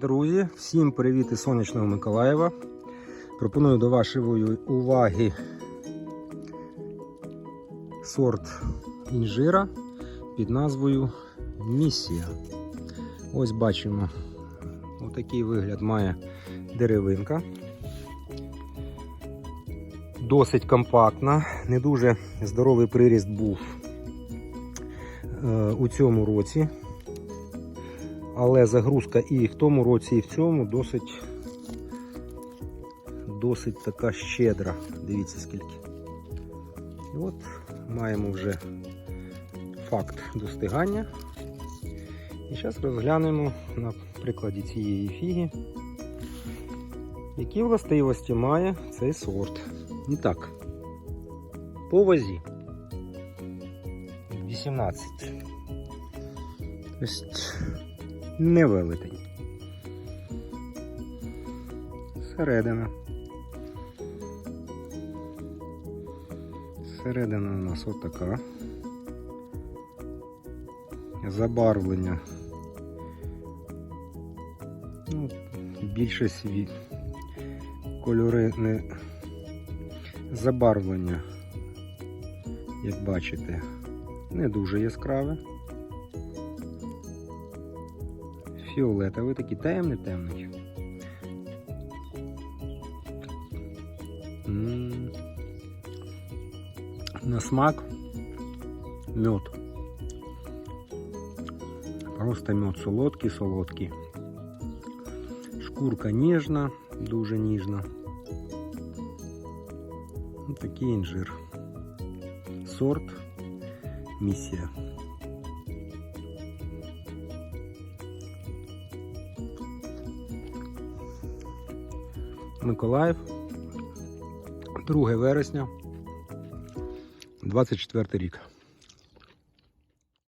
Друзі, всім привіт із сонячного Миколаєва. Пропоную до вашої уваги сорт інжира під назвою Місія. Ось бачимо, отакий вигляд має деревинка. Досить компактна, не дуже здоровий приріст був е, у цьому році. Але загрузка і в тому році, і в цьому досить досить така щедра. Дивіться скільки. І от маємо вже факт достигання. І зараз розглянемо на прикладі цієї фіги, які властивості має цей сорт. І так, по вазі 18. Тобто не велетень. Середина. Середина у нас отака. Забарвлення. Ну, більше світ. Кольори не забарвлення, як бачите, не дуже яскраве. Фіолетовий, такий темний темний. М. На смак мед. Просто мед солодкий, солодкий. Шкурка ніжна, дуже ніжна. Ось такий інжир. Сорт місія. Миколаїв, 2 вересня, 24 рік.